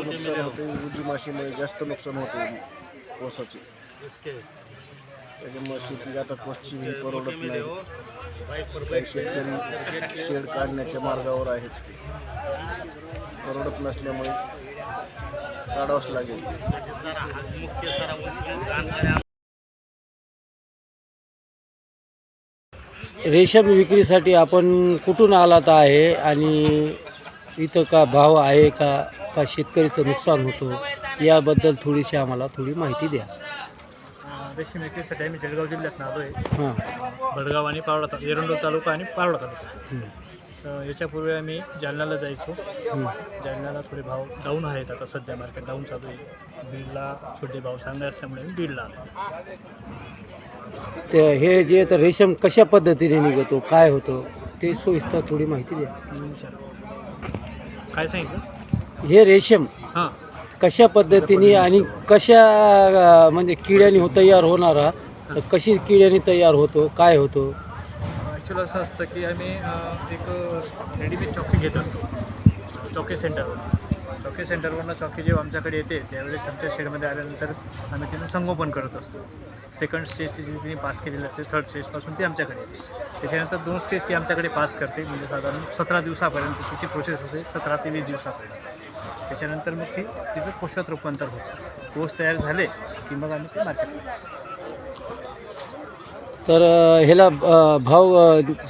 नुकसान होते उजी माशीमुळे जास्त नुकसान होते ऊसाचे त्याच्यामुळे शेती आता पश्चिम ही. परवडत नाही काही शेतकरी शेड काढण्याच्या मार्गावर आहेत. परवडत नसल्यामुळे काढावंच लागेल. रेशीम विक्रीसाठी आपण कुठून आलात आहे आणि इथं का भाव आहे का का शेतकरीचं नुकसान होतं याबद्दल थोडीशी आम्हाला थोडी माहिती द्या. रेशीम विक्रीसाठी आम्ही जळगाव जिल्ह्यात आलो आहे हां. भडगाव आणि पावडा ता एरंडोल तालुका आणि पावडा तालुका. तर याच्यापूर्वी आम्ही जालन्याला जायचो. जालन्याला थोडे भाव डाऊन आहेत आता सध्या मार्केट डाऊन चालू आहे. बीडला थोडे भाव चांगले असल्यामुळे आम्ही बीडला आलो. ते हे जे तर रेशीम कशा पद्धतीने निघतो काय होतं ते सोयीस्तर थोडी माहिती द्या. मी विचार काय सांगितलं? हे रेशीम हां. कशा पद्धतीने आणि कशा अं, म्हणजे किड्याने हो तयार होणारा तर कशी किड्याने तयार होतो काय होतो? ॲक्च्युअली असं असतं की आम्ही अं, एक रेडीमेड चॉकी घेत असतो. चॉकी सेंटरवर चौकी सेंटरवरनं चौकी जेव्हा आमच्याकडे येते त्यावेळेस आमच्या शेडमध्ये आल्यानंतर आम्ही तिचं संगोपन करत असतो. सेकंड स्टेजची जी तिने पास केलेली असते थर्ड स्टेजपासून ती आमच्याकडे येते. त्याच्यानंतर दोन स्टेज ती आमच्याकडे पास करते म्हणजे साधारण सतरा दिवसापर्यंत तिची प्रोसेस असते सतरा ते वीस दिवसापर्यंत. त्याच्यानंतर मग ती तिचं कोशात रूपांतर होतं. कोश तयार झाले की मग आम्ही ते मार्केट तर ह्याला भाव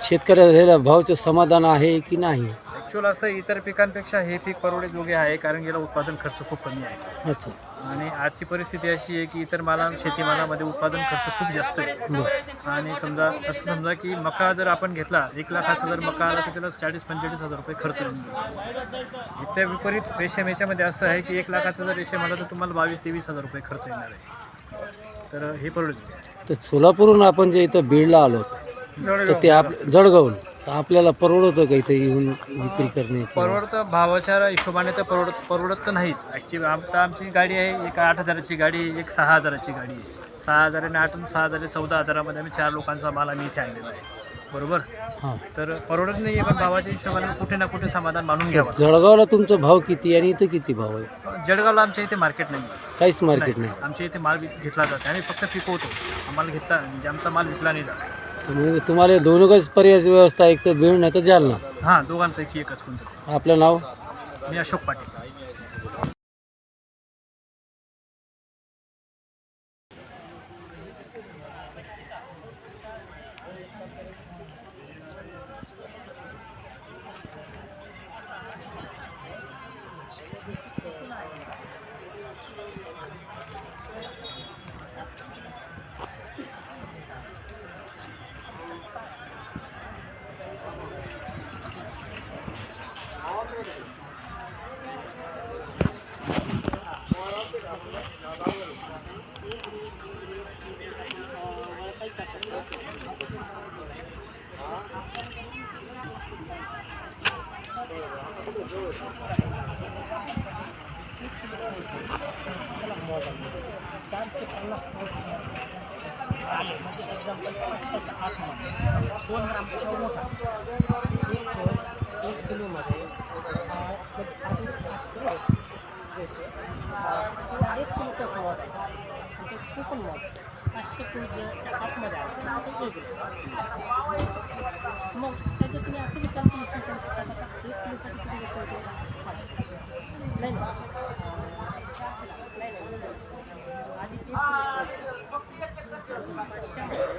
शेतकऱ्याला ह्याला भावचं समाधान आहे की नाही? ॲक्च्युअल असं इतर पिकांपेक्षा हे पीक परवडेजोगे आहे कारण याला उत्पादन खर्च खूप कमी आहे. अच्छा. आणि आजची परिस्थिती अशी आहे की इतर माला शेतीमालामध्ये उत्पादन खर्च खूप जास्त आहे. आणि समजा असं समजा की मका जर आपण घेतला एक लाखाचा जर मका आला तर त्याला चाळीस पंचेचाळीस हजार रुपये खर्च येऊन जाईल. इथल्या विपरीत रेशम याच्यामध्ये असं आहे की एक लाखाचा जर रेशम आला तर तुम्हाला बावीस तेवीस हजार रुपये खर्च येणार आहे. तर हे परवडेल तर सोलापूरहून आपण जे इथं बीडला आलो तर ते आप जळगावून तर आपल्याला परवडतं का इथं येऊन विक्री करणे परवडतं भावाच्या हिशोबाने तर परवडत परवडत तर नाहीच. ॲक्च्युली आता आमची गाडी आहे एक आठ हजाराची गाडी एक सहा हजाराची गाडी आहे. सहा हजाराने आठ आणि सहा हजाराने चौदा हजारामध्ये आम्ही चार लोकांचा माल आम्ही इथे आणलेला आहे. बरोबर? हां. तर परवडत नाही आहे पण भावाच्या हिशोबाने कुठे ना कुठे समाधान मानून घ्यावं. जळगावला तुमचा भाव किती आणि इथं किती भाव आहे? जळगावला आमच्या इथे मार्केट नाही काहीच मार्केट नाही. आमच्या इथे माल घेतला जातो. आम्ही फक्त पिकवतो. आम्हाला घेतला म्हणजे आमचा माल विकला नाही जात. तर म्हणजे तुम्हाला दोनच पर्याय व्यवस्था एक तर बीड नाही तर जालना. हां दोघांपैकी एकच कोणतं? आपलं नाव? मी अशोक पाटील. दोन ग्रामपेक्षा मोठा एक कोश एक किलोमध्ये अं, म्हणजे आधी पाचशे घ्यायचे. अं, एक किलो कोश मोजायचा आणि ते म्हणजे कुपन मोज पाचशे किलो आतमध्ये आहे. ते एक मग त्याच्यात तुम्ही असं विचार करू शकता का? एक किलोसाठी किती घेतो होते? नाही नाही नाही आधी एक पाचशे.